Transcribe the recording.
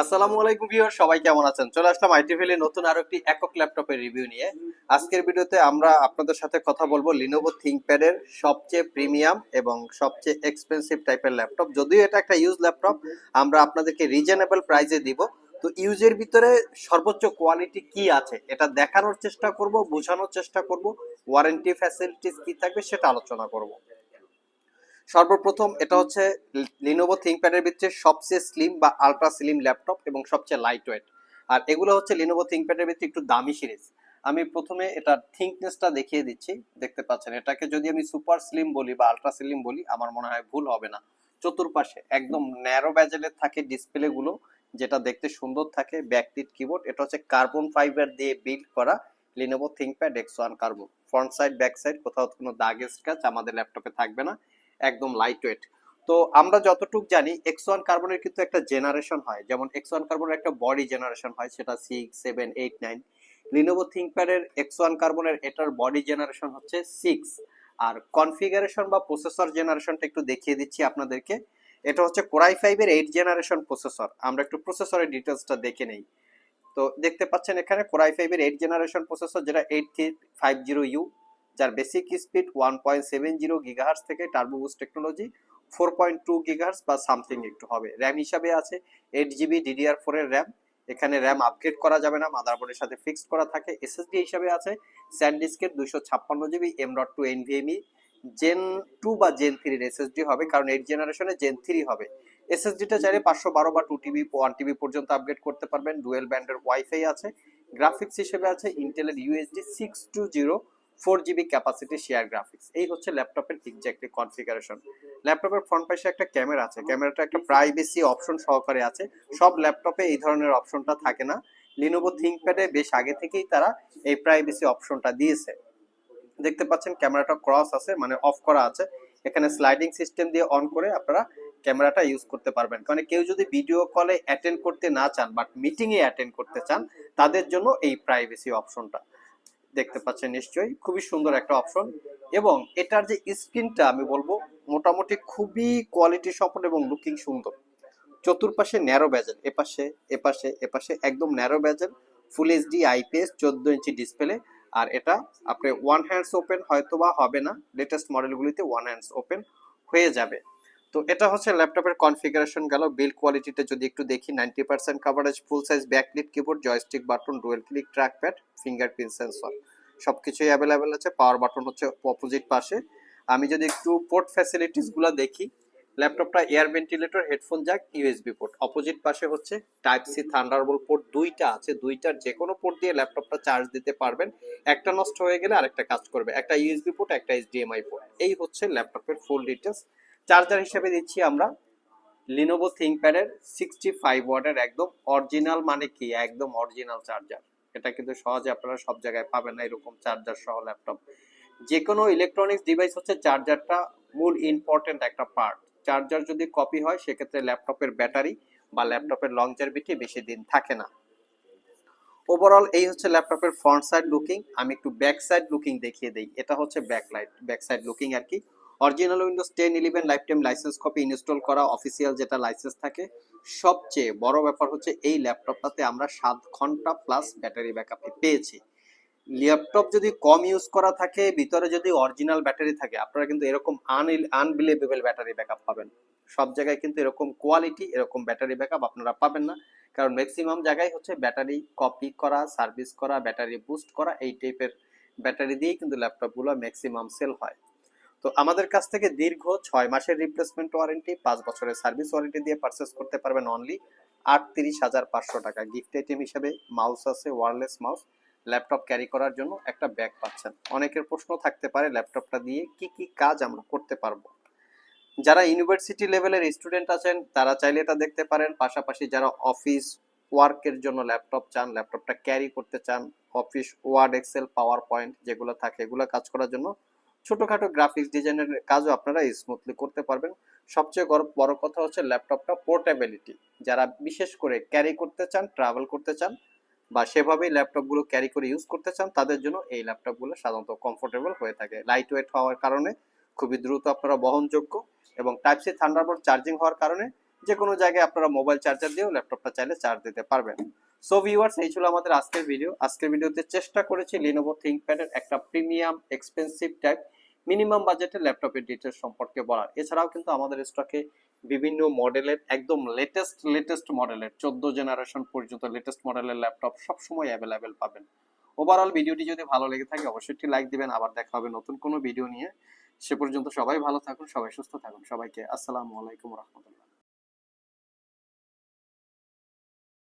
আসসালামু আলাইকুম ভিউয়ার সবাই কেমন আছেন? চলে আসলাম আইটি ভ্যালি নতুন আরও একটি একক ল্যাপটপের রিভিউ নিয়ে। আজকের ভিডিওতে আমরা আপনাদের সাথে কথা বলব লিনোভো থিংকপ্যাড এর সবচেয়ে প্রিমিয়াম এবং সবচেয়ে এক্সপেন্সিভ টাইপের ল্যাপটপ। যদিও এটা একটা ইউজ ল্যাপটপ, আমরা আপনাদেরকে রিজনেবল প্রাইসে দিব। তো ইউজের ভিতরে সর্বোচ্চ কোয়ালিটি কি আছে, এটা দেখানোর চেষ্টা করব, বোঝানোর চেষ্টা করব ওয়ারেন্টি ফ্যাসিলিটিস কি থাকবে সেটা আলোচনা করব। সর্বপ্রথম এটা হচ্ছে লিনোভো থিংকপ্যাডের ভিতরে সবচেয়ে স্লিম বা আলট্রা স্লিম ল্যাপটপ এবং সবচেয়ে লাইট ওয়েট আর এগুলো হচ্ছে লিনোভো থিংকপ্যাডের ভিতরে একটু দামি সিরিজ আমি প্রথমে এটার থিঙ্কনেসটা দেখিয়ে দিচ্ছি, দেখতে পাচ্ছেন। এটাকে যদি আমি সুপার স্লিম বলি বা আলট্রা স্লিম বলি, আমার মনে হয় ভুল হবে না। চতুর্পাশে একদম ন্যারো ব্যাজেলের থাকে ডিসপ্লে গুলো, যেটা দেখতে সুন্দর থাকে ব্যাকলিট কিবোর্ড এটা হচ্ছে কার্বন ফাইবার দিয়ে বিল্ড করা Lenovo ThinkPad X one carbon front side back side কোথাও কোনো দাগ স্ক্র্যাচ আমাদের ল্যাপটপে থাকবে না। একদম লাইট ওয়েট তো আমরা যতটুক জানি এক্স ওয়ান কার্বনের কিন্তু একটা জেনারেশন হয়। যেমন এক্স ওয়ান কার্বনের একটা বডি জেনারেশন হয়, সেটা six seven eight nine Lenovo থিংকপ্যাডের X one কার্বনের এটার বডি জেনারেশন হচ্ছে সিক্স আর কনফিগারেশন বা প্রসেসর জেনারেশনটা একটু দেখিয়ে দিচ্ছি আপনাদেরকে। এটা হচ্ছে কোরাই ফাইভের এইট জেনারেশন প্রসেসর আমরা একটু প্রসেসরের ডিটেলসটা দেখে নেই। তো দেখতে পাচ্ছেন এখানে কোরাই ফাইভের এইট জেনারেশন প্রসেসর যেটা eight three five zero U যার basic speed one point seven zero gigahertz থেকে turbo boost technology four point two gigahertz বা সামথিং একটু হবে। র্যাম হিসাবে আছে এইট জিবি ডিডিআর ফোর এর র্যাম এখানে র্যাম আপগ্রেড করা যাবে না মাদারবোর্ডের সাথে ফিক্সড করা থাকে। এসএসডি হিসাবে আছে স্যান্ডিস্কের দুশো ছাপ্পান্ন GB M dot two NVMe gen two বা জেন থ্রির এসএসডি হবে, কারণ এইট জেনারেশনে জেন থ্রি হবে। এসএসডিটা চাইলে পাঁচশো বারো বা টু টিবি ওয়ান টিবি পর্যন্ত আপগ্রেড করতে পারবেন। ডুয়েল ব্যান্ডের ওয়াইফাই আছে। গ্রাফিক্স হিসেবে আছে ইন্টেলের UHD six two zero four GB capacity share graphics এই হচ্ছে ল্যাপটপের এক্স্যাক্টলি কনফিগারেশন ল্যাপটপের ফ্রন্ট পাশে একটা ক্যামেরা আছে। ক্যামেরাটা একটা প্রাইভেসি অপশন সহকারে আছে। সব ল্যাপটপে এই ধরনের অপশনটা থাকে না। লিনোভো থিংকপ্যাডে বেশ আগে থেকেই তারা এই প্রাইভেসি অপশনটা দিয়েছে। দেখতে পাচ্ছেন ক্যামেরাটা ক্রস আছে মানে অফ করা আছে। এখানে স্লাইডিং সিস্টেম দিয়ে অন করে আপনারা ক্যামেরাটা ইউজ করতে পারবেন। মানে কেউ যদি ভিডিও কলে অ্যাটেন্ড করতে না চান বাট মিটিংয়ে অ্যাটেন্ড করতে চান, তাদের জন্য এই প্রাইভেসি অপশনটা দেখতে পাচ্ছেন নিশ্চয়ই, খুবই সুন্দর একটা অপশন এবং এটার যে স্ক্রিনটা আমি বলব, মোটামুটি খুবই কোয়ালিটি সম্পন্ন এবং লুকিং সুন্দর। চতুর্পাশে ন্যারো ব্যাজেল এপাশে এপাশে এপাশে একদম narrow bezel full HD IPS চোদ্দ ইঞ্চি ডিসপ্লে আর এটা আপনি ওয়ান হ্যান্ডস ওপেন হয়তো বা হবে না লেটেস্ট মডেলগুলিতে ওয়ান হ্যান্ডস ওপেন হয়ে যাবে। তো এটা হচ্ছে ল্যাপটপের কনফিগারেশন গেল বিল কোয়ালিটিতে যদি একটু দেখি ninety percent coverage full size backlit keyboard joystick button dual click trackpad fingerprint sensor সবকিছুই অ্যাভেলেবেল আছে পাওয়ার বাটন হচ্ছে অপোজিট পাশে। আমি যদি একটু পোর্ট ফ্যাসিলিটিসগুলো দেখি, ল্যাপটপটা air ventilator headphone jack USB port opposite পাশে হচ্ছে টাইপ সি থান্ডারবোল্ট পোর্ট দুইটা আছে, দুইটার যে কোনো পোর্ট দিয়ে ল্যাপটপটা চার্জ দিতে পারবেন। একটা নষ্ট হয়ে গেলে আরেকটা কাজ করবে, একটা ইউএসবি পোর্ট একটা এইচডিএমআই পোর্ট এই হচ্ছে ল্যাপটপের ফুল ডিটেলস চার্জার হিসেবে দিচ্ছি আমরা লিনোভো থিংকপ্যাডের সিক্সটি ফাইভ ওয়াটের একদম অরিজিনাল মানে কি? একদম অরিজিনাল চার্জার এটা কিন্তু সহজে আপনারা সব জায়গায় পাবেন না, এরকম চার্জার সহ ল্যাপটপ যে কোনো ইলেকট্রনিক্স ডিভাইস হচ্ছে চার্জারটা মূল ইম্পর্টেন্ট একটা পার্ট চার্জার যদি কপি হয়, সেক্ষেত্রে ল্যাপটপের ব্যাটারি বা ল্যাপটপের লং লংজারভিটি বেশি দিন থাকে না। ওভারঅল এই হচ্ছে ল্যাপটপের ফ্রন্ট সাইড লুকিং আমি একটু ব্যাক সাইড লুকিং দেখিয়ে দিই। এটা হচ্ছে back light back side looking আর কি। Original Windows ten eleven lifetime licence copy install করা অফিসিয়াল যেটা লাইসেন্স থাকে। সবচেয়ে বড় ব্যাপার হচ্ছে এই ল্যাপটপটাতে আমরা সাত ঘণ্টা প্লাস ব্যাটারি ব্যাকআপ পেয়েছি। ল্যাপটপ যদি কম ইউজ করা থাকে, ভিতরে যদি অরিজিনাল ব্যাটারি থাকে, আপনারা কিন্তু এরকম আন আনবিলিভেবল ব্যাটারি ব্যাকআপ পাবেন। সব জায়গায় কিন্তু এরকম কোয়ালিটি এরকম ব্যাটারি ব্যাকআপ আপনারা পাবেন না। কারণ ম্যাক্সিমাম জায়গায় হচ্ছে ব্যাটারি কপি করা সার্ভিস করা ব্যাটারি বুস্ট করা, এই টাইপের ব্যাটারি দিয়েই কিন্তু ল্যাপটপগুলো ম্যাক্সিমাম সেল হয়। তো আমাদের কাছ থেকে দীর্ঘ ছয় মাসের রিপ্লেসমেন্ট ওয়ারেন্টি পাঁচ বছরের সার্ভিস ওয়ারেন্টি দিয়ে পারচেস করতে পারবেন অনলি আটত্রিশ হাজার পাঁচশো টাকা। গিফট আইটেম হিসেবে মাউস আছে ওয়ারলেস মাউস ল্যাপটপ ক্যারি করার জন্য একটা ব্যাগ পাচ্ছেন। অনেকের প্রশ্ন থাকতে পারে ল্যাপটপটা দিয়ে কি কি কাজ আমরা করতে পারব। যারা ইউনিভার্সিটি লেভেলের স্টুডেন্ট আছেন, তারা চাইলে এটা দেখতে পারেন। পাশাপাশি যারা অফিস ওয়ার্কের জন্য ল্যাপটপ চান ল্যাপটপটা ক্যারি করতে চান Office Word Excel PowerPoint যেগুলো থাকে, এগুলো কাজ করার জন্য ছোটখাটো গ্রাফিক্স ডিজাইনের কাজও আপনারা স্মুথলি করতে পারবেন। সবচেয়ে বড় কথা হচ্ছে ল্যাপটপটা পোর্টেবিলিটি যারা বিশেষ করে ক্যারি করতে চান ট্রাভেল করতে চান, বা সেভাবেই ল্যাপটপগুলো ক্যারি করে ইউজ করতে চান, তাদের জন্য এই ল্যাপটপগুলো সাধারণত কমফোর্টেবল হয়ে থাকে। লাইট ওয়েট হওয়ার কারণে খুবই দ্রুত আপনারা বহনযোগ্য এবং টাইপ সি থান্ডারবোল্ট চার্জিং হওয়ার কারণে যে কোনো জায়গায় আপনারা মোবাইল চার্জার দিয়েও ল্যাপটপটা চাইলে চার্জ দিতে পারবেন। সো ভিউয়ার্স এই ছিল আমাদের আজকের ভিডিও আজকের ভিডিওতে চেষ্টা করেছি লিনোভো থিঙ্কপ্যাডের একটা প্রিমিয়াম এক্সপেন্সিভ টাইপ মিনিমাম বাজেটে ল্যাপটপের ডিটেলস সম্পর্কে বলার। এছাড়াও কিন্তু আমাদের স্টকে বিভিন্ন মডেলের একদম লেটেস্ট লেটেস্ট মডেলের চোদ্দ জেনারেশন পর্যন্ত লেটেস্ট মডেলের ল্যাপটপ সবসময় অ্যাভেলেবেল পাবেন। ওভারঅল ভিডিওটি যদি ভালো লেগে থাকে, অবশ্যই একটি লাইক দিবেন। আবার দেখা হবে নতুন কোনো ভিডিও নিয়ে। সে পর্যন্ত সবাই ভালো থাকুন, সবাই সুস্থ থাকুন। সবাইকে আসসালামু আলাইকুম রহমতুল্লাহ।